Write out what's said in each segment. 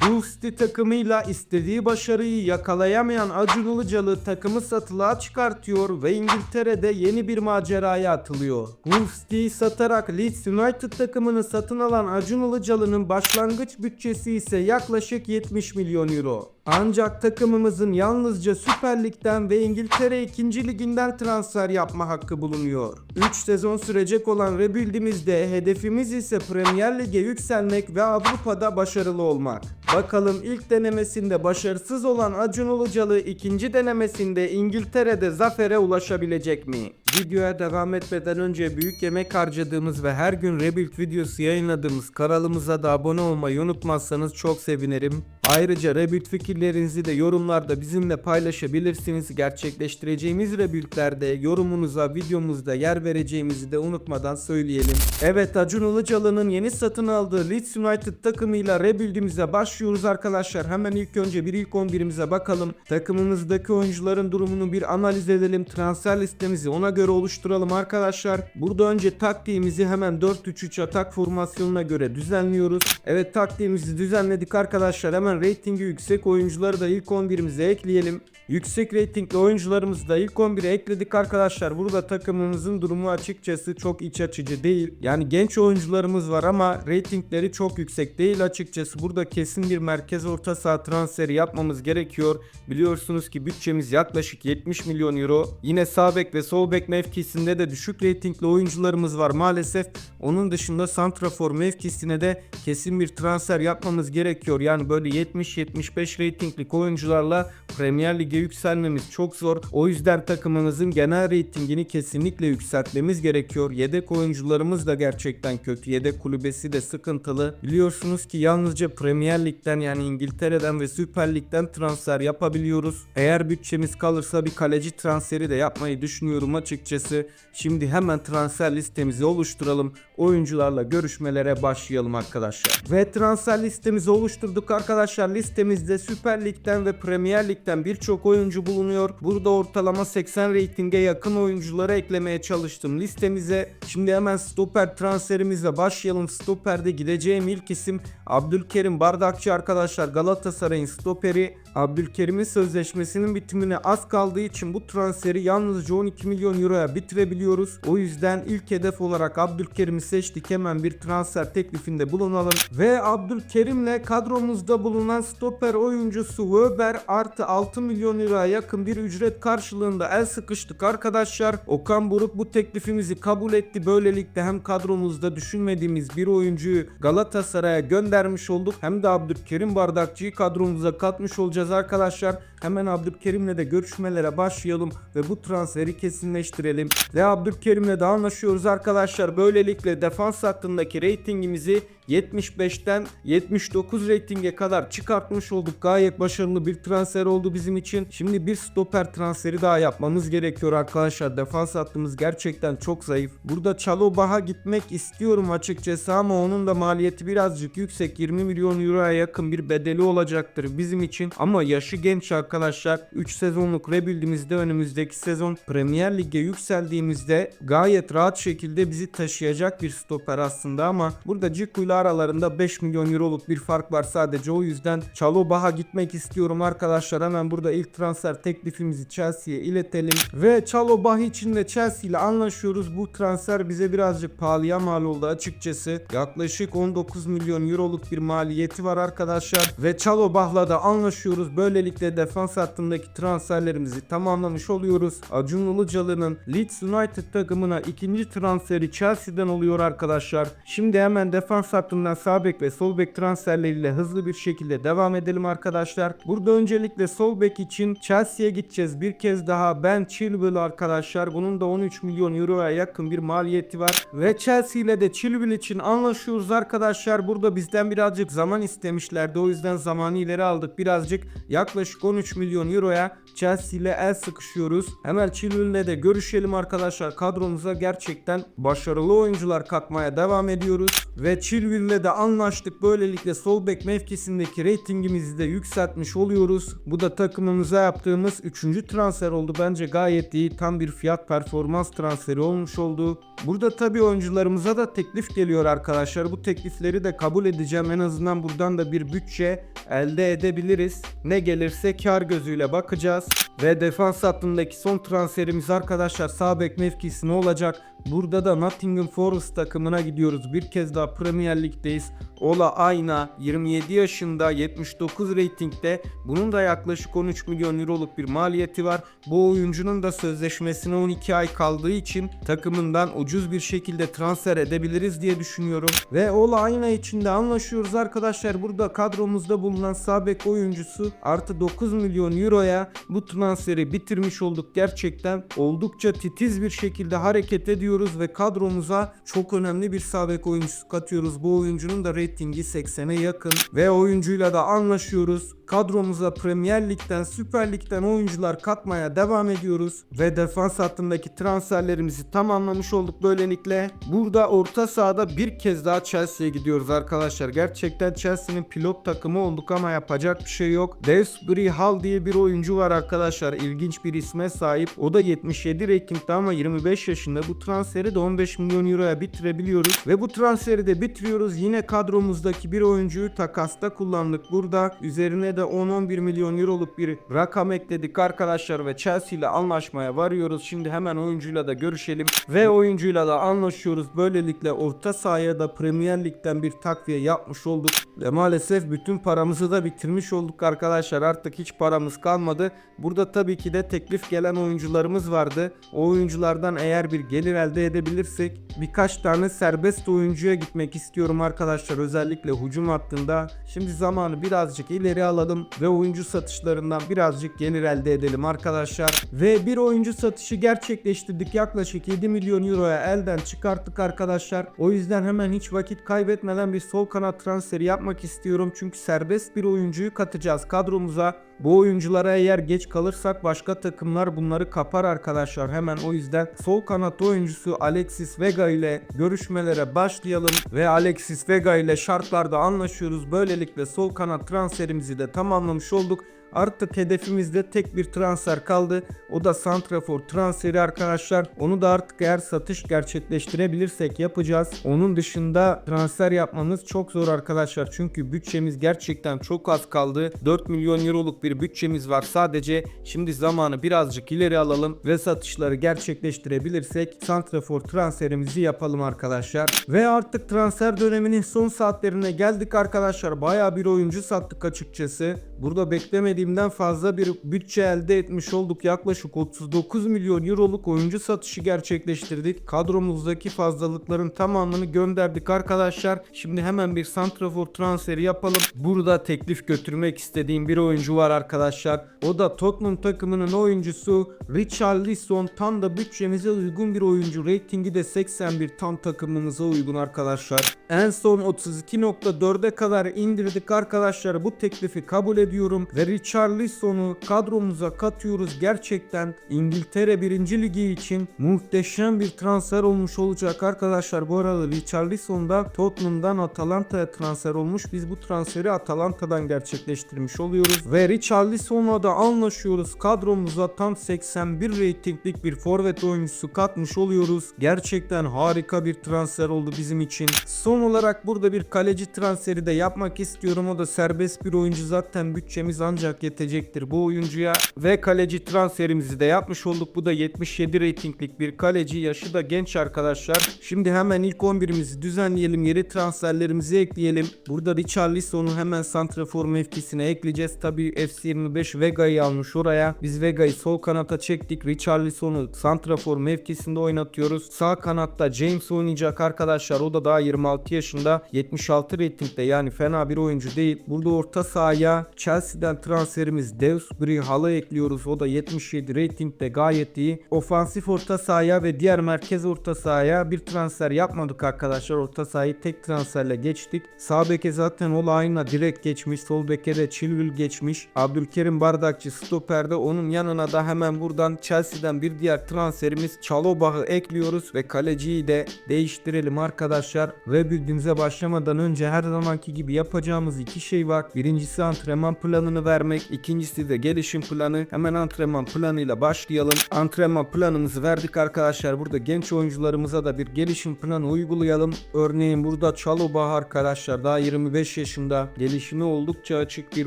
Hull City takımıyla istediği başarıyı yakalayamayan Acun Ilıcalı takımı satılığa çıkartıyor ve İngiltere'de yeni bir maceraya atılıyor. Hull City'yi satarak Leeds United takımını satın alan Acun Ilıcalı'nın başlangıç bütçesi ise yaklaşık 70 milyon euro. Ancak takımımızın yalnızca Süper Lig'den ve İngiltere 2. Liginden transfer yapma hakkı bulunuyor. 3 sezon sürecek olan rebuild'imizde hedefimiz ise Premier Lig'e yükselmek ve Avrupa'da başarılı olmak. Bakalım ilk denemesinde başarısız olan Acun Ilıcalı ikinci denemesinde İngiltere'de zafere ulaşabilecek mi? Videoya devam etmeden önce büyük yemek harcadığımız ve her gün Rebuild videosu yayınladığımız kanalımıza da abone olmayı unutmazsanız çok sevinirim. Ayrıca Rebuild fikirlerinizi de yorumlarda bizimle paylaşabilirsiniz. Gerçekleştireceğimiz Rebuild'lerde yorumunuza videomuzda yer vereceğimizi de unutmadan söyleyelim. Evet Acun Ilıcalı'nın yeni satın aldığı Leeds United takımıyla Rebuild'imize başlıyoruz arkadaşlar. Hemen ilk önce bir ilk 11'imize bakalım. Takımımızdaki oyuncuların durumunu bir analiz edelim. Transfer listemizi ona göre oluşturalım arkadaşlar. Burada önce taktiğimizi hemen 4-3-3 atak formasyonuna göre düzenliyoruz. Evet taktiğimizi düzenledik arkadaşlar. Hemen reytingi yüksek oyuncuları da ilk 11'imize ekleyelim. Yüksek reytingli oyuncularımızı da ilk 11'e ekledik arkadaşlar. Burada takımımızın durumu açıkçası çok iç açıcı değil. Yani genç oyuncularımız var ama reytingleri çok yüksek değil açıkçası. Burada kesin bir merkez orta saha transferi yapmamız gerekiyor. Biliyorsunuz ki bütçemiz yaklaşık 70 milyon euro. Yine sağ bek ve sol bek mevkisinde de düşük reytingli oyuncularımız var maalesef. Onun dışında santrafor mevkisine de kesin bir transfer yapmamız gerekiyor. Yani böyle 70-75 reytinglik oyuncularla Premier Lig'e yükselmemiz çok zor. O yüzden takımımızın genel reytingini kesinlikle yükseltmemiz gerekiyor. Yedek oyuncularımız da gerçekten kötü. Yedek kulübesi de sıkıntılı. Biliyorsunuz ki yalnızca Premier Lig'den yani İngiltere'den ve Süper Lig'den transfer yapabiliyoruz. Eğer bütçemiz kalırsa bir kaleci transferi de yapmayı düşünüyorum açıkçası. Şimdi hemen transfer listemizi oluşturalım. Oyuncularla görüşmelere başlayalım arkadaşlar. Ve transfer listemizi oluşturduk arkadaşlar. Listemizde Süper Lig'den ve Premier Lig'den birçok oyuncu bulunuyor. Burada ortalama 80 reytinge yakın oyuncuları eklemeye çalıştım listemize. Şimdi hemen stoper transferimizle başlayalım. Stoperde gideceğim ilk isim Abdülkerim Bardakçı arkadaşlar. Galatasaray'ın stoperi. Abdülkerim'in sözleşmesinin bitimine az kaldığı için bu transferi yalnızca 12 milyon euroya bitirebiliyoruz. O yüzden ilk hedef olarak Abdülkerim'i seçtik. Hemen bir transfer teklifinde bulunalım. Ve Abdülkerim'le kadromuzda bulunan stoper oyuncusu Weber artı 6 milyon liraya yakın bir ücret karşılığında el sıkıştık arkadaşlar. Okan Buruk bu teklifimizi kabul etti. Böylelikle hem kadromuzda düşünmediğimiz bir oyuncuyu Galatasaray'a göndermiş olduk. Hem de Abdülkerim Bardakçı'yı kadromuza katmış olacağız arkadaşlar. Hemen Abdülkerim'le de görüşmelere başlayalım ve bu transferi kesinleştirelim. Ve Abdülkerim'le de anlaşıyoruz arkadaşlar. Böylelikle defans hattındaki reytingimizi 75'ten 79 reytinge kadar çıkartmış olduk. Gayet başarılı bir transfer oldu bizim için. Şimdi bir stoper transferi daha yapmamız gerekiyor arkadaşlar. Defans hattımız gerçekten çok zayıf. Burada Çalobah'a gitmek istiyorum açıkçası ama onun da maliyeti birazcık yüksek. 20 milyon euroya yakın bir bedeli olacaktır bizim için. Ama yaşı genç arkadaşlar. 3 sezonluk rebuild'imizde önümüzdeki sezon Premier Lig'e yükseldiğimizde gayet rahat şekilde bizi taşıyacak bir stoper aslında ama burada Ciku ile aralarında 5 milyon euroluk bir fark var sadece. O yüzden Çalobah'a gitmek istiyorum arkadaşlar. Hemen burada ilk transfer teklifimizi Chelsea'ye iletelim. Ve Çalobah için de Chelsea ile anlaşıyoruz. Bu transfer bize birazcık pahalıya mal oldu açıkçası. Yaklaşık 19 milyon euroluk bir maliyeti var arkadaşlar. Ve Çalobah'la da anlaşıyoruz. Böylelikle defans hattındaki transferlerimizi tamamlamış oluyoruz. Acun Ilıcalı'nın Leeds United takımına ikinci transferi Chelsea'den oluyor arkadaşlar. Şimdi hemen defans hattından sağ bek ve sol bek transferleriyle hızlı bir şekilde devam edelim arkadaşlar. Burada öncelikle sol bek için Chelsea'ye gideceğiz. Bir kez daha Ben Chilwell arkadaşlar. Bunun da 13 milyon euroya yakın bir maliyeti var. Ve Chelsea ile de Chilwell için anlaşıyoruz arkadaşlar. Burada bizden birazcık zaman istemişlerdi. O yüzden zamanı ileri aldık. Birazcık yaklaşık 13 milyon euroya Chelsea ile el sıkışıyoruz. Hemen Chilwell'le de görüşelim arkadaşlar. Kadromuza gerçekten başarılı oyuncular katmaya devam ediyoruz. Ve Chilwell Chilwell'le de anlaştık. Böylelikle sol bek mevkisindeki reytingimizi de yükseltmiş oluyoruz. Bu da takımımıza yaptığımız 3. transfer oldu. Bence gayet iyi. Tam bir fiyat performans transferi olmuş oldu. Burada tabii oyuncularımıza da teklif geliyor arkadaşlar. Bu teklifleri de kabul edeceğim. En azından buradan da bir bütçe elde edebiliriz. Ne gelirse kar gözüyle bakacağız. Ve defans hattındaki son transferimiz arkadaşlar sağ bek mevkisi ne olacak? Burada da Nottingham Forest takımına gidiyoruz. Bir kez daha Premier Lig'deyiz. Ola Ayna 27 yaşında 79 reytingde. Bunun da yaklaşık 13 milyon euroluk bir maliyeti var. Bu oyuncunun da sözleşmesine 12 ay kaldığı için takımından ucuz bir şekilde transfer edebiliriz diye düşünüyorum. Ve Ola Ayna için de anlaşıyoruz arkadaşlar. Burada kadromuzda bulunan sağ bek oyuncusu artı 9 milyon euroya bu transferi bitirmiş olduk. Gerçekten oldukça titiz bir şekilde hareket ediyoruz ve kadromuza çok önemli bir sağ bek oyuncusu katıyoruz. Bu oyuncunun da reytingi 80'e yakın ve oyuncuyla da anlaşıyoruz. Kadromuza Premier Lig'den, Süper Lig'den oyuncular katmaya devam ediyoruz ve defans hattındaki transferlerimizi tamamlamış olduk böylelikle. Burada orta sahada bir kez daha Chelsea'ye gidiyoruz arkadaşlar. Gerçekten Chelsea'nin pilot takımı olduk ama yapacak bir şey yok. Desbury Hall diye bir oyuncu var arkadaşlar. İlginç bir isme sahip. O da 77 reytingde ama 25 yaşında. Bu transferi de 15 milyon euroya bitirebiliyoruz. Ve bu transferi de bitiriyoruz. Yine kadromuzdaki bir oyuncuyu takasta kullandık. Burada üzerine de 10-11 milyon euroluk bir rakam ekledik arkadaşlar ve Chelsea ile anlaşmaya varıyoruz. Şimdi hemen oyuncuyla da görüşelim ve oyuncuyla da anlaşıyoruz. Böylelikle orta sahaya da Premier Lig'den bir takviye yapmış olduk ve maalesef bütün paramızı da bitirmiş olduk arkadaşlar. Artık hiç paramız kalmadı. Burada tabii ki de teklif gelen oyuncularımız vardı. O oyunculardan eğer bir gelir elde edebilirsek birkaç tane serbest oyuncuya gitmek istiyorum arkadaşlar. Özellikle hücum hattında. Şimdi zamanı birazcık ileri alalım ve oyuncu satışlarından birazcık gelir elde edelim arkadaşlar. Ve bir oyuncu satışı gerçekleştirdik. Yaklaşık 7 milyon euroya elden çıkarttık arkadaşlar. O yüzden hemen hiç vakit kaybetmeden bir sol kanat transferi yapmak istiyorum. Çünkü serbest bir oyuncuyu katacağız kadromuza. Bu oyunculara eğer geç kalırsak başka takımlar bunları kapar arkadaşlar. Hemen o yüzden sol kanat oyuncusu Alexis Vega ile görüşmelere başlayalım ve Alexis Vega ile şartlarda anlaşıyoruz. Böylelikle sol kanat transferimizi de tamamlamış olduk. Artık hedefimizde tek bir transfer kaldı. O da Santrafor transferi arkadaşlar. Onu da artık eğer satış gerçekleştirebilirsek yapacağız. Onun dışında transfer yapmamız çok zor arkadaşlar. Çünkü bütçemiz gerçekten çok az kaldı. 4 milyon euroluk bir bütçemiz var sadece. Şimdi zamanı birazcık ileri alalım ve satışları gerçekleştirebilirsek Santrafor transferimizi yapalım arkadaşlar. Ve artık transfer döneminin son saatlerine geldik arkadaşlar. Baya bir oyuncu sattık açıkçası. Burada beklemediğimden fazla bir bütçe elde etmiş olduk. Yaklaşık 39 milyon euroluk oyuncu satışı gerçekleştirdik. Kadromuzdaki fazlalıkların tamamını gönderdik arkadaşlar. Şimdi hemen bir santrafor transferi yapalım. Burada teklif götürmek istediğim bir oyuncu var arkadaşlar. O da Tottenham takımının oyuncusu Richarlison. Tam da bütçemize uygun bir oyuncu. Ratingi de 81 tam takımımıza uygun arkadaşlar. En son 32.4'e kadar indirdik arkadaşlar. Bu teklifi kabul ediyorum ve Richarlison'u kadromuza katıyoruz. Gerçekten İngiltere 1. Ligi için muhteşem bir transfer olmuş olacak arkadaşlar. Bu arada Richarlison da Tottenham'dan Atalanta'ya transfer olmuş. Biz bu transferi Atalanta'dan gerçekleştirmiş oluyoruz. Ve Richarlison'la da anlaşıyoruz. Kadromuza tam 81 reytinglik bir forvet oyuncusu katmış oluyoruz. Gerçekten harika bir transfer oldu bizim için. Son olarak burada bir kaleci transferi de yapmak istiyorum. O da serbest bir oyuncu zaten bütçemiz ancak yetecektir bu oyuncuya. Ve kaleci transferimizi de yapmış olduk. Bu da 77 reytinglik bir kaleci. Yaşı da genç arkadaşlar. Şimdi hemen ilk 11'imizi düzenleyelim. Yeri transferlerimizi ekleyelim. Burada Richarlison'u hemen santrafor mevkisine ekleyeceğiz. Tabi FC25 Vega'yı almış oraya. Biz Vega'yı sol kanata çektik. Richarlison'u santrafor mevkisinde oynatıyoruz. Sağ kanatta James oynayacak arkadaşlar. O da daha 26 yaşında. 76 reytingde yani fena bir oyuncu değil. Burada orta sahaya Chelsea'den transferimiz Dewsbury Hall'a ekliyoruz. O da 77 ratingde gayet iyi. Ofansif orta sahaya ve diğer merkez orta sahaya bir transfer yapmadık arkadaşlar. Orta sahayı tek transferle geçtik. Sağ beke zaten Olay'ına direkt geçmiş. Sol beke de Chilwell geçmiş. Abdülkerim Bardakçı stoperde. Onun yanına da hemen buradan Chelsea'den bir diğer transferimiz Çalobah'ı ekliyoruz ve kaleciyi de değiştirelim arkadaşlar. Ve bildiğimize başlamadan önce her zamanki gibi yapacağımız iki şey var. Birincisi antrenman planını vermek. İkincisi de gelişim planı. Hemen antrenman planıyla başlayalım. Antrenman planımızı verdik arkadaşlar. Burada genç oyuncularımıza da bir gelişim planı uygulayalım. Örneğin burada Çalobah arkadaşlar daha 25 yaşında. Gelişimi oldukça açık bir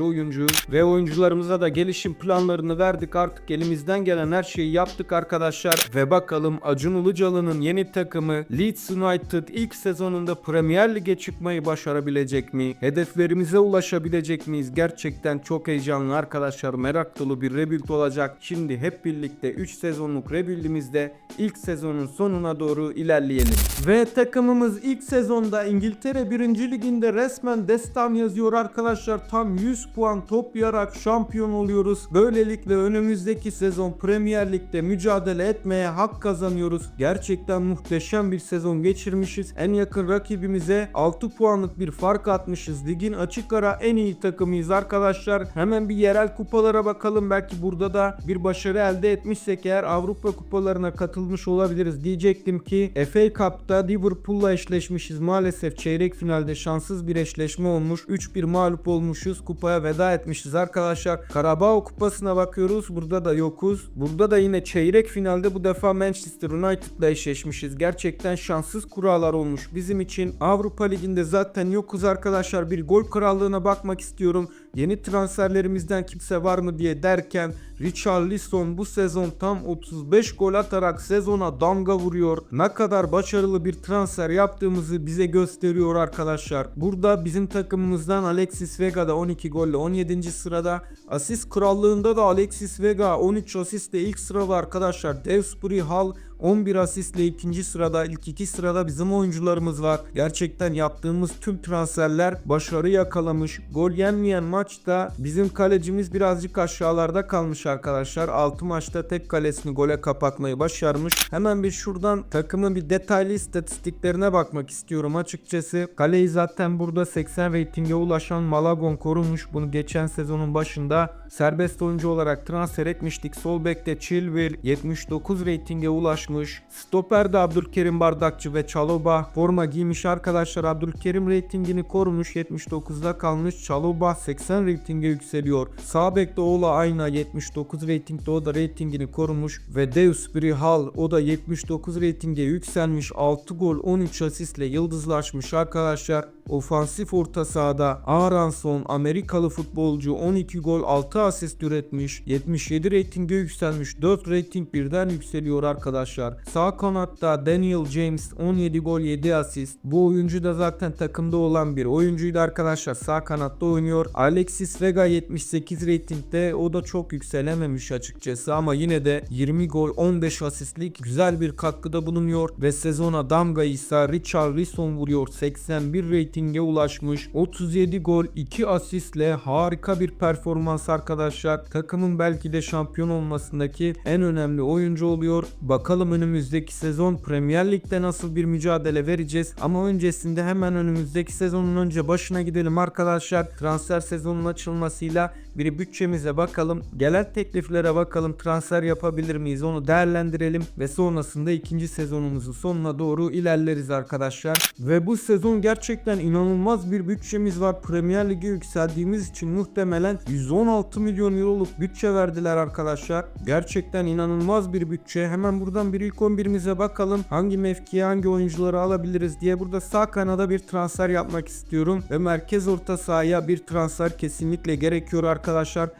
oyuncu. Ve oyuncularımıza da gelişim planlarını verdik. Artık elimizden gelen her şeyi yaptık arkadaşlar. Ve bakalım Acun Ilıcalı'nın yeni takımı Leeds United ilk sezonunda Premier Lig'e çıkmayı başarabilecek mi? Hedeflerimize ulaşabilecek miyiz? Gerçekten çok heyecanlı arkadaşlar. Merak dolu bir rebuild olacak. Şimdi hep birlikte 3 sezonluk rebuild'imizde ilk sezonun sonuna doğru ilerleyelim. Ve takımımız ilk sezonda İngiltere 1. Liginde resmen destan yazıyor arkadaşlar. Tam 100 puan toplayarak şampiyon oluyoruz. Böylelikle önümüzdeki sezon Premier Lig'de mücadele etmeye hak kazanıyoruz. Gerçekten muhteşem bir sezon geçirmişiz. En yakın rakibimize 6 puanlık bir fark atmışız. Ligin açık ara en iyi takımıyız arkadaşlar. Hemen bir yerel kupalara bakalım. Belki burada da bir başarı elde etmişsek eğer Avrupa kupalarına katılmış olabiliriz diyecektim ki FA Cup'ta Liverpool'la eşleşmişiz. Maalesef çeyrek finalde şanssız bir eşleşme olmuş. 3-1 mağlup olmuşuz. Kupaya veda etmişiz arkadaşlar. Carabao kupasına bakıyoruz. Burada da yokuz. Burada da yine çeyrek finalde bu defa Manchester United'la eşleşmişiz. Gerçekten şanssız kurallar olmuş bizim için. Avrupa Ligi'nde zaten yokuz arkadaşlar. Bir gol krallığına bakmak istiyorum. Yeni transferlerimizden kimse var mı diye derken Richarlison bu sezon tam 35 gol atarak sezona damga vuruyor. Ne kadar başarılı bir transfer yaptığımızı bize gösteriyor arkadaşlar. Burada bizim takımımızdan Alexis Vega da 12 golle 17. sırada. Asist krallığında da Alexis Vega 13 asistle ilk sırada arkadaşlar. Dewsbury Hall 11 asistle ikinci sırada ilk iki sırada bizim oyuncularımız var. Gerçekten yaptığımız tüm transferler başarı yakalamış. Gol yenmeyen maçta bizim kalecimiz birazcık aşağılarda kalmış arkadaşlar. 6 maçta tek kalesini gole kapatmayı başarmış. Hemen bir şuradan takımın bir detaylı istatistiklerine bakmak istiyorum açıkçası. Kaleyi zaten burada 80 reytinge ulaşan Malagon korumuş. Bunu geçen sezonun başında serbest oyuncu olarak transfer etmiştik. Sol bekte Chilwell 79 reytinge ulaşmış. Stoper'de Abdülkerim Bardakçı ve Çaloba forma giymiş arkadaşlar. Abdülkerim reytingini korumuş 79'da kalmış. Çaloba 80 reytinge yükseliyor. Sağ bekte Ayna 79 reytingde o da reytingini korumuş. Ve Dewsbury Hall o da 79 reytinge yükselmiş. 6 gol 13 asistle yıldızlaşmış arkadaşlar. Ofansif orta sahada Aronson Amerikalı futbolcu 12 gol 6 asist üretmiş. 77 reytinge yükselmiş. 4 reyting birden yükseliyor arkadaşlar. Sağ kanatta Daniel James 17 gol 7 asist. Bu oyuncu da zaten takımda olan bir oyuncuydu arkadaşlar. Sağ kanatta oynuyor. Alexis Vega 78 reytingde o da çok yükselememiş açıkçası ama yine de 20 gol 15 asistlik güzel bir katkıda bulunuyor ve sezona damga ise Richarlison vuruyor. 81 reytinge ulaşmış. 37 gol 2 asistle harika bir performans arkadaşlar. Takımın belki de şampiyon olmasındaki en önemli oyuncu oluyor. Bakalım önümüzdeki sezon Premier Lig'de nasıl bir mücadele vereceğiz. Ama öncesinde hemen önümüzdeki sezonun önce başına gidelim arkadaşlar. Transfer sezonunun açılmasıyla bir bütçemize bakalım. Gelen tekliflere bakalım. Transfer yapabilir miyiz onu değerlendirelim. Ve sonrasında ikinci sezonumuzun sonuna doğru ilerleriz arkadaşlar. Ve bu sezon gerçekten inanılmaz bir bütçemiz var. Premier Lig'e yükseldiğimiz için muhtemelen 116 milyon euroluk bütçe verdiler arkadaşlar. Gerçekten inanılmaz bir bütçe. Hemen buradan bir ilk 11'imize bakalım. Hangi mevkiye hangi oyuncuları alabiliriz diye burada sağ kanada bir transfer yapmak istiyorum. Ve merkez orta sahaya bir transfer kesinlikle gerekiyor arkadaşlar.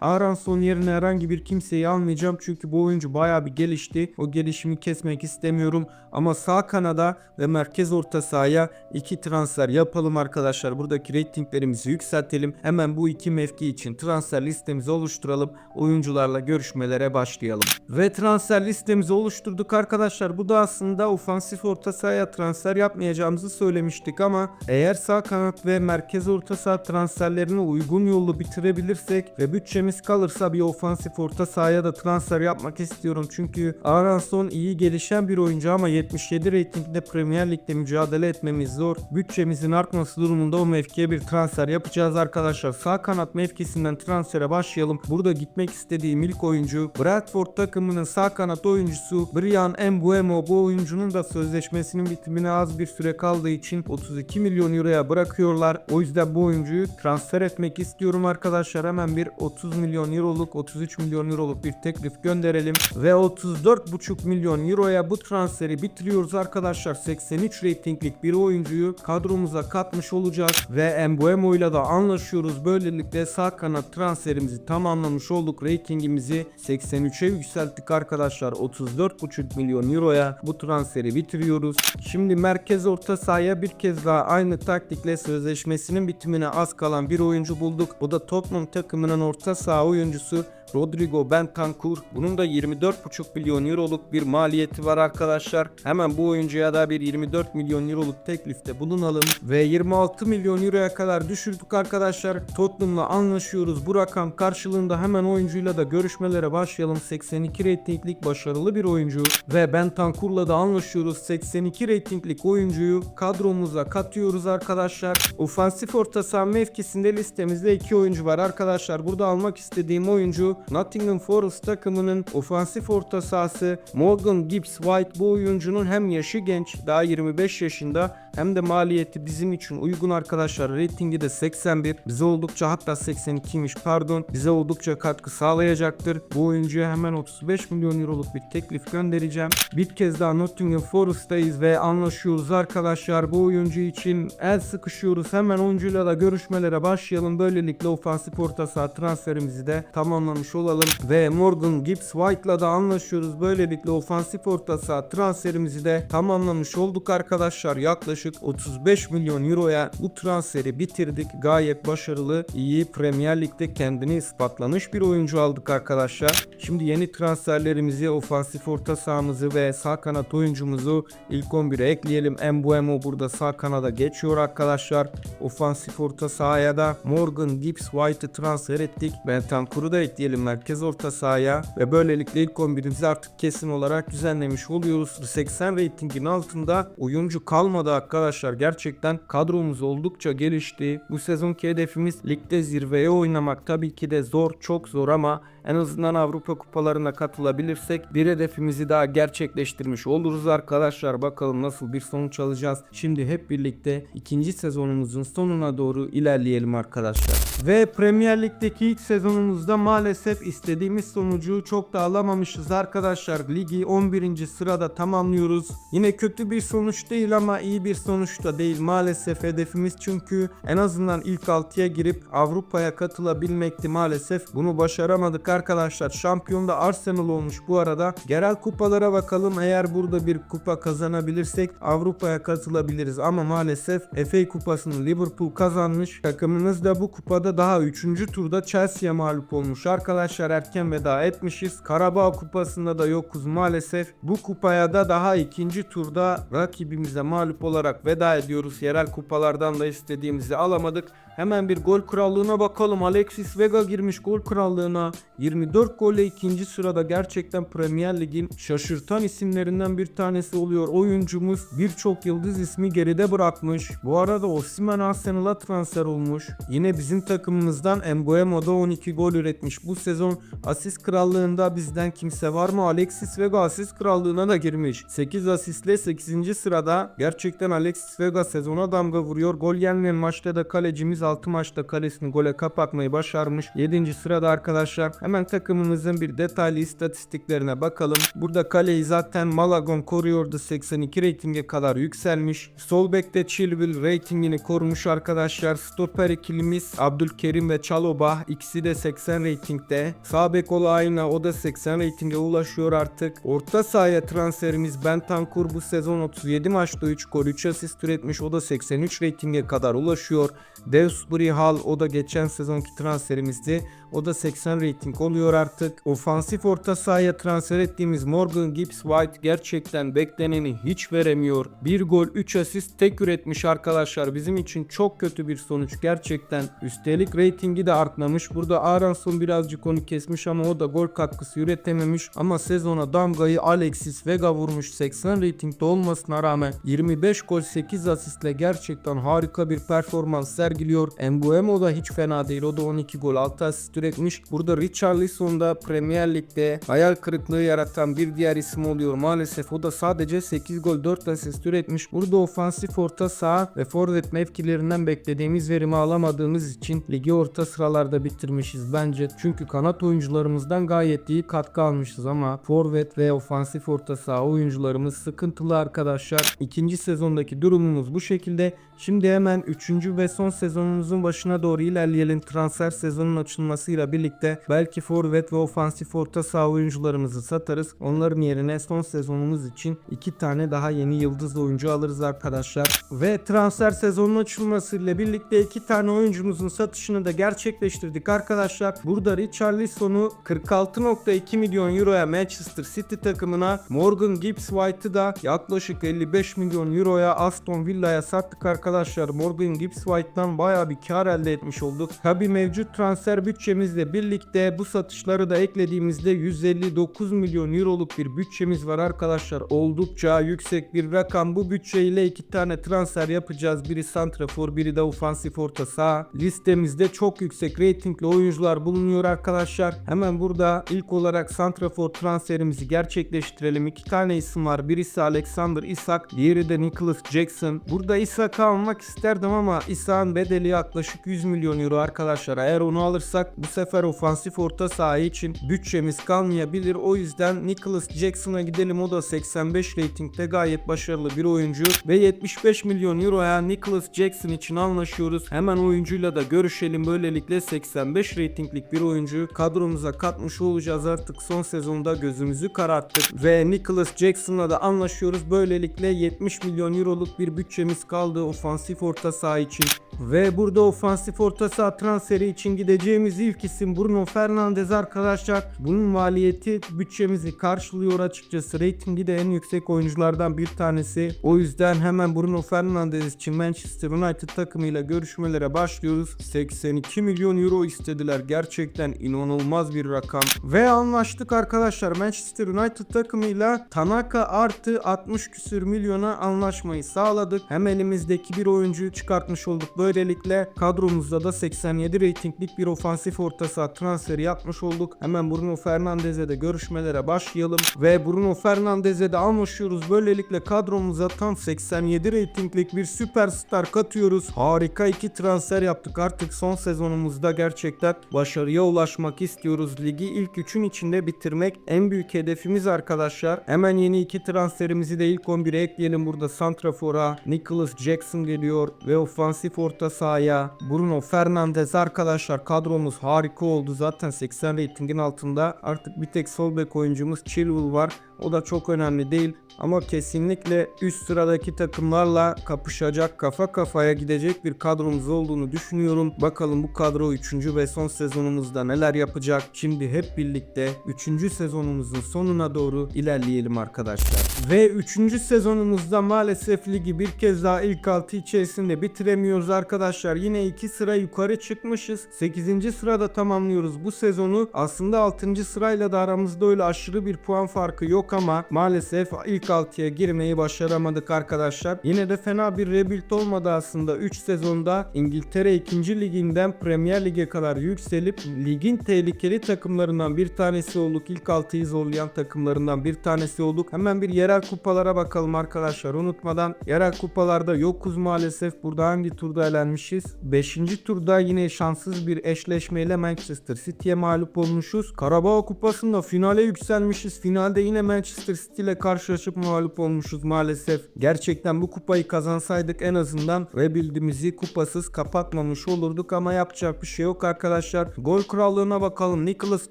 Aronson yerine herhangi bir kimseyi almayacağım. Çünkü bu oyuncu baya bir gelişti. O gelişimi kesmek istemiyorum. Ama sağ kanada ve merkez orta sahaya iki transfer yapalım arkadaşlar. Buradaki reytinglerimizi yükseltelim. Hemen bu iki mevki için transfer listemizi oluşturalım. Oyuncularla görüşmelere başlayalım. Ve transfer listemizi oluşturduk arkadaşlar bu da aslında ofansif orta sahaya transfer yapmayacağımızı söylemiştik ama eğer sağ kanat ve merkez orta saha transferlerini uygun yolu bitirebilirsek ve bütçemiz kalırsa bir ofansif orta sahaya da transfer yapmak istiyorum. Çünkü Aronson iyi gelişen bir oyuncu ama 77 reytingde Premier Lig'de mücadele etmemiz zor. Bütçemizin artması durumunda o mevkiye bir transfer yapacağız arkadaşlar. Sağ kanat mevkisinden transfere başlayalım. Burada gitmek istediğim ilk oyuncu Bradford takımının sağ kanat oyuncusu Brian Mbeumo. Bu oyuncunun da sözleşmesinin bitimine az bir süre kaldığı için 32 milyon euroya bırakıyorlar. O yüzden bu oyuncuyu transfer etmek istiyorum arkadaşlar. Hemen bir 30 milyon euroluk 33 milyon euroluk bir teklif gönderelim ve 34,5 milyon euroya bu transferi bitiriyoruz arkadaşlar. 83 reytinglik bir oyuncuyu kadromuza katmış olacağız ve Mbeumo ile de anlaşıyoruz. Böylelikle sağ kanat transferimizi tamamlamış olduk. Ratingimizi 83'e yükselttik arkadaşlar. 34,5 milyon euroya bu transferi bitiriyoruz. Şimdi merkez orta sahaya bir kez daha aynı taktikle sözleşmesinin bitimine az kalan bir oyuncu bulduk. Bu da Tottenham takımının orta saha oyuncusu Rodrigo Bentancur. Bunun da 24,5 milyon euroluk bir maliyeti var arkadaşlar. Hemen bu oyuncuya da bir 24 milyon euroluk teklifte bulunalım. Ve 26 milyon euroya kadar düşürdük arkadaşlar. Tottenham'la anlaşıyoruz. Bu rakam karşılığında hemen oyuncuyla da görüşmelere başlayalım. 82 reytinglik başarılı bir oyuncu. Ve Bentancur'la da anlaşıyoruz. 82 reytinglik oyuncuyu kadromuza katıyoruz arkadaşlar. Ofansif orta saha mevkisinde listemizde iki oyuncu var arkadaşlar. Burada almak istediğim oyuncu Nottingham Forest takımının ofansif orta sahası Morgan Gibbs White bu oyuncunun hem yaşı genç daha 25 yaşında hem de maliyeti bizim için uygun arkadaşlar. Ratingi de 81. Bize oldukça hatta 82'ymiş pardon. Bize oldukça katkı sağlayacaktır. Bu oyuncuya hemen 35 milyon euroluk bir teklif göndereceğim. Bir kez daha Nottingham Forest'tayız ve anlaşıyoruz arkadaşlar. Bu oyuncu için el sıkışıyoruz. Hemen oyuncuyla da görüşmelere başlayalım. Böylelikle ofansif orta transferimizi de tamamlamış olalım. Ve Morgan Gibbs White'la da anlaşıyoruz. Böylelikle ofansif orta saha transferimizi de tamamlamış olduk arkadaşlar. Yaklaşık 35 milyon euroya bu transferi bitirdik. Gayet başarılı, iyi Premier Lig'de kendini ispatlamış bir oyuncu aldık arkadaşlar. Şimdi yeni transferlerimizi, ofansif orta sahamızı ve sağ kanat oyuncumuzu ilk 11'e ekleyelim. Mbeumo burada sağ kanada geçiyor arkadaşlar. Ofansif orta sahaya da Morgan Gibbs White'ı transfer ettik. Bentancur'u da ekleyelim merkez orta sahaya ve böylelikle ilk 11'imizi artık kesin olarak düzenlemiş oluyoruz. 80 reytingin altında oyuncu kalmadı arkadaşlar. Gerçekten kadromuz oldukça gelişti. Bu sezonki hedefimiz ligde zirveye oynamak tabii ki de zor, çok zor ama en azından Avrupa kupalarına katılabilirsek bir hedefimizi daha gerçekleştirmiş oluruz arkadaşlar. Bakalım nasıl bir sonuç alacağız. Şimdi hep birlikte ikinci sezonumuzun sonuna doğru ilerleyelim arkadaşlar. Ve Premier Lig'deki ilk sezonumuzda maalesef istediğimiz sonucu çok da alamamışız arkadaşlar. Ligi 11. sırada tamamlıyoruz. Yine kötü bir sonuç değil ama iyi bir sonuç da değil maalesef hedefimiz çünkü en azından ilk 6'ya girip Avrupa'ya katılabilmekti maalesef. Bunu başaramadık arkadaşlar. Şampiyon da Arsenal olmuş bu arada. Genel kupalara bakalım. Eğer burada bir kupa kazanabilirsek Avrupa'ya katılabiliriz ama maalesef FA kupasını Liverpool kazanmış. Takımımız da bu kupada daha 3. turda Chelsea'ye mağlup olmuş. Arkadaşlar erken veda etmişiz. Karabağ kupasında da yokuz maalesef. Bu kupaya da daha ikinci turda rakibimize mağlup olarak veda ediyoruz. Yerel kupalardan da istediğimizi alamadık. Hemen bir gol krallığına bakalım. Alexis Vega girmiş gol krallığına. 24 golle ikinci sırada gerçekten Premier Lig'in şaşırtan isimlerinden bir tanesi oluyor. Oyuncumuz birçok yıldız ismi geride bırakmış. Bu arada Osimhen Arsenal'a transfer olmuş. Yine bizim takımımızdan Mbeumo da 12 gol üretmiş. Bu sezon asist krallığında bizden kimse var mı? Alexis Vega asist krallığına da girmiş. 8 asistle 8. sırada. Gerçekten Alexis Vega sezona damga vuruyor. Gol yenmeyen maçta da kalecimiz 6 maçta kalesini gole kapatmayı başarmış. 7. sırada arkadaşlar hemen takımımızın bir detaylı istatistiklerine bakalım. Burada kaleyi zaten Malagon koruyordu. 82 reytinge kadar yükselmiş. Sol bekte Chilwell reytingini korumuş arkadaşlar. Stoper ikilimiz Abdülkerim ve Çaloba ikisi de 80 reytingde. Sağ bek Olayna o da 80 reytinge ulaşıyor artık. Orta sahaya transferimiz Bentancur bu sezon 37 maçta 3 gol 3 asist üretmiş. O da 83 reytinge kadar ulaşıyor. Dev Dewsbury Hall o da geçen sezonki transferimizdi. O da 80 rating oluyor artık. Ofansif orta sahaya transfer ettiğimiz Morgan Gibbs White gerçekten bekleneni hiç veremiyor. 1 gol 3 asist tek üretmiş arkadaşlar. Bizim için çok kötü bir sonuç gerçekten. Üstelik ratingi de artmamış. Burada Aronson birazcık onu kesmiş ama o da gol katkısı üretememiş. Ama sezona damgayı Alexis Vega vurmuş. 80 ratingde olmasına rağmen 25 gol 8 asistle gerçekten harika bir performans sergiliyor. Embuemo da hiç fena değil. O da 12 gol 6 asist üretmiş. Burada Richarlison da Premier Lig'de hayal kırıklığı yaratan bir diğer isim oluyor. Maalesef o da sadece 8 gol 4 asist üretmiş. Burada ofansif orta saha ve forvet mevkilerinden beklediğimiz verimi alamadığımız için ligi orta sıralarda bitirmişiz bence. Çünkü kanat oyuncularımızdan gayet iyi katkı almışız ama forvet ve ofansif orta saha oyuncularımız sıkıntılı arkadaşlar. İkinci sezondaki durumumuz bu şekilde. Şimdi hemen 3. ve son sezonumuzun başına doğru ilerleyelim. Transfer sezonun açılmasıyla birlikte belki forvet ve ofansif orta saha oyuncularımızı satarız. Onların yerine son sezonumuz için iki tane daha yeni yıldız oyuncu alırız arkadaşlar. Ve transfer sezonunun açılmasıyla birlikte iki tane oyuncumuzun satışını da gerçekleştirdik arkadaşlar. Burada Richarlison'u 46.2 milyon euroya Manchester City takımına Morgan Gibbs White'ı da yaklaşık 55 milyon euroya Aston Villa'ya sattık arkadaşlar. Morgan Gibbs White'dan baya bir kar elde etmiş olduk. Tabi mevcut transfer bütçemizle birlikte bu satışları da eklediğimizde 159 milyon euroluk bir bütçemiz var arkadaşlar. Oldukça yüksek bir rakam. Bu bütçeyle iki tane transfer yapacağız. Biri santrafor, biri de ofansif orta saha. Listemizde çok yüksek reytingli oyuncular bulunuyor arkadaşlar. Hemen burada ilk olarak santrafor transferimizi gerçekleştirelim. İki tane isim var. Birisi Alexander Isak, diğeri de Nicholas Jackson. Burada Isak'ı almak isterdim ama Isak'ın bedeli yaklaşık 100 milyon euro arkadaşlar. Eğer onu alırsak bu sefer ofansif orta saha için bütçemiz kalmayabilir. O yüzden Nicholas Jackson'a gidelim. O da 85 reytingde gayet başarılı bir oyuncu ve 75 milyon euroya Nicholas Jackson için anlaşıyoruz. Hemen oyuncuyla da görüşelim. Böylelikle 85 reytinglik bir oyuncu kadromuza katmış olacağız artık son sezonda gözümüzü kararttık ve Nicholas Jackson'la da anlaşıyoruz. Böylelikle 70 milyon euroluk bir bütçemiz kaldı ofansif orta saha için. Ve burada ofansif orta saha transferi için gideceğimiz ilk isim Bruno Fernandes arkadaşlar. Bunun maliyeti bütçemizi karşılıyor açıkçası. Ratingi de en yüksek oyunculardan bir tanesi. O yüzden hemen Bruno Fernandes için Manchester United takımıyla görüşmelere başlıyoruz. 82 milyon euro istediler. Gerçekten inanılmaz bir rakam. Ve anlaştık arkadaşlar. Manchester United takımıyla Tanaka artı 60 küsür milyona anlaşmayı sağladık. Hem elimizdeki bir oyuncuyu çıkartmış olduk. Böylelikle kadromuzda da 87 reytinglik bir ofansif orta saha transferi yapmış olduk. Hemen Bruno Fernandes'e de görüşmelere başlayalım. Ve Bruno Fernandes'e de anlaşıyoruz. Böylelikle kadromuza tam 87 reytinglik bir süperstar katıyoruz. Harika iki transfer yaptık. Artık son sezonumuzda gerçekten başarıya ulaşmak istiyoruz. Ligi ilk üçün içinde bitirmek en büyük hedefimiz arkadaşlar. Hemen yeni iki transferimizi de ilk 11'e ekleyelim. Burada Santrafor'a Nicholas Jackson geliyor ve ofansif orta sahaya Bruno Fernandes arkadaşlar kadromuz harika oldu. Zaten 80 reytingin altında. Artık bir tek sol bek oyuncumuz Chilwell var. O da çok önemli değil ama kesinlikle üst sıradaki takımlarla kapışacak, kafa kafaya gidecek bir kadromuz olduğunu düşünüyorum. Bakalım bu kadro 3. ve son sezonumuzda neler yapacak. Şimdi hep birlikte 3. sezonumuzun sonuna doğru ilerleyelim arkadaşlar. Ve 3. sezonumuzda maalesef ligi bir kez daha ilk 6 içerisinde bitiremiyoruz arkadaşlar. Yine 2 sıra yukarı çıkmışız. 8. sırada tamamlıyoruz bu sezonu. Aslında 6. sırayla da aramızda öyle aşırı bir puan farkı yok ama maalesef ilk 6'ya girmeyi başaramadık arkadaşlar. Yine de fena bir rebuild olmadı aslında 3 sezonda İngiltere 2. liginden Premier Lig'e kadar yükselip ligin tehlikeli takımlarından bir tanesi olduk. İlk 6'yı zorlayan takımlarından bir tanesi olduk. Hemen bir yerel kupalara bakalım arkadaşlar unutmadan. Yerel kupalarda yokuz maalesef. Burada hangi turda elenmişiz? 5. turda yine şanssız bir eşleşmeyle Manchester City'ye mağlup olmuşuz. Karabağ kupasında finale yükselmişiz. Finalde yine Manchester City ile karşılaşıp mağlup olmuşuz maalesef. Gerçekten bu kupayı kazansaydık en azından rebuild'imizi kupasız kapatmamış olurduk ama yapacak bir şey yok arkadaşlar. Gol krallığına bakalım. Nicholas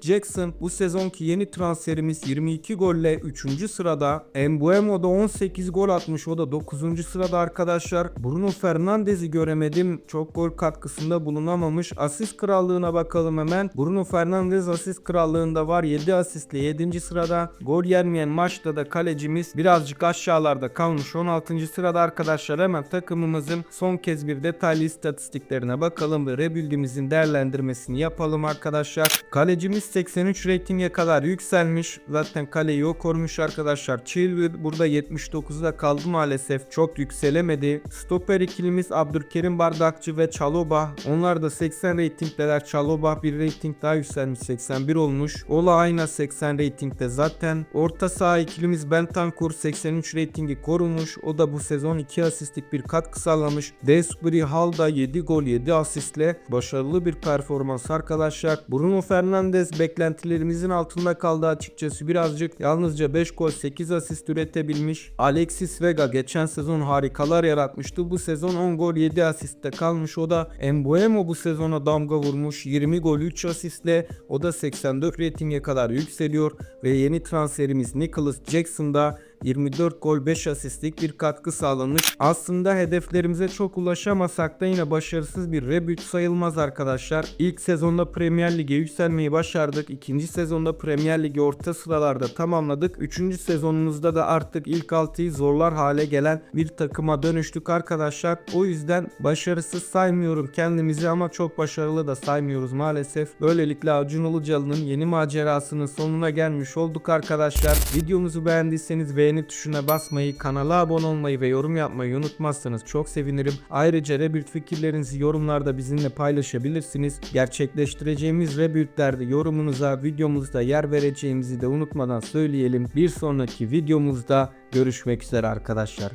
Jackson bu sezonki yeni transferimiz 22 golle 3. sırada. Embuemo da 18 gol atmış o da 9. sırada arkadaşlar. Bruno Fernandes'i göremedim. Çok gol katkısında bulunamamış. Asist krallığına bakalım hemen. Bruno Fernandes asist krallığında var. 7 asistle 7. sırada. Gol yenmeyen maçta da kalecimiz birazcık aşağılarda kalmış. 16. sırada arkadaşlar hemen takımımızın son kez bir detaylı istatistiklerine bakalım ve rebuild'imizin değerlendirmesini yapalım arkadaşlar. Kalecimiz 83 reytinge kadar yükselmiş. Zaten kaleyi yok korumuş arkadaşlar. Chilwell burada 79'da kaldı maalesef. Çok yükselemedi. Stoper ikilimiz Abdülkerim Bardakçı ve Çaloba. Onlar da 80 reytingdeler. Çaloba bir reyting daha yükselmiş 81 olmuş. Ola ayna 80 reytingde zaten. Orta saha ikilimiz Bentancur 83 reytingi korumuş. O da bu sezon 2 asistlik bir katkı sağlamış. Desbury Hall da 7 gol 7 asistle başarılı bir performans arkadaşlar. Bruno Fernandes beklentilerimizin altında kaldı açıkçası birazcık. Yalnızca 5 gol 8 asist üretebilmiş. Alexis Vega geçen sezon harikalar yaratmıştı. Bu sezon 10 gol 7 asistte kalmış. O da Embuemo bu sezona damga vurmuş. 20 gol 3 asistle. O da 84 reytinge kadar yükseliyor. Ve yeni transferimiz Nicholas Jackson da 24 gol 5 asistlik bir katkı sağlamış. Aslında hedeflerimize çok ulaşamasak da yine başarısız bir rebuild sayılmaz arkadaşlar. İlk sezonda Premier Lig'e yükselmeyi başardık. İkinci sezonda Premier Lig'i orta sıralarda tamamladık. Üçüncü sezonumuzda da artık ilk 6'yı zorlar hale gelen bir takıma dönüştük arkadaşlar. O yüzden başarısız saymıyorum kendimizi ama çok başarılı da saymıyoruz maalesef. Böylelikle Acun Ilıcalı'nın yeni macerasının sonuna gelmiş olduk arkadaşlar. Videomuzu beğendiyseniz beğeni tuşuna basmayı, kanala abone olmayı ve yorum yapmayı unutmazsanız çok sevinirim. Ayrıca rebuild fikirlerinizi yorumlarda bizimle paylaşabilirsiniz. Gerçekleştireceğimiz rebuildlerde yorumunuza videomuzda yer vereceğimizi de unutmadan söyleyelim. Bir sonraki videomuzda görüşmek üzere arkadaşlar.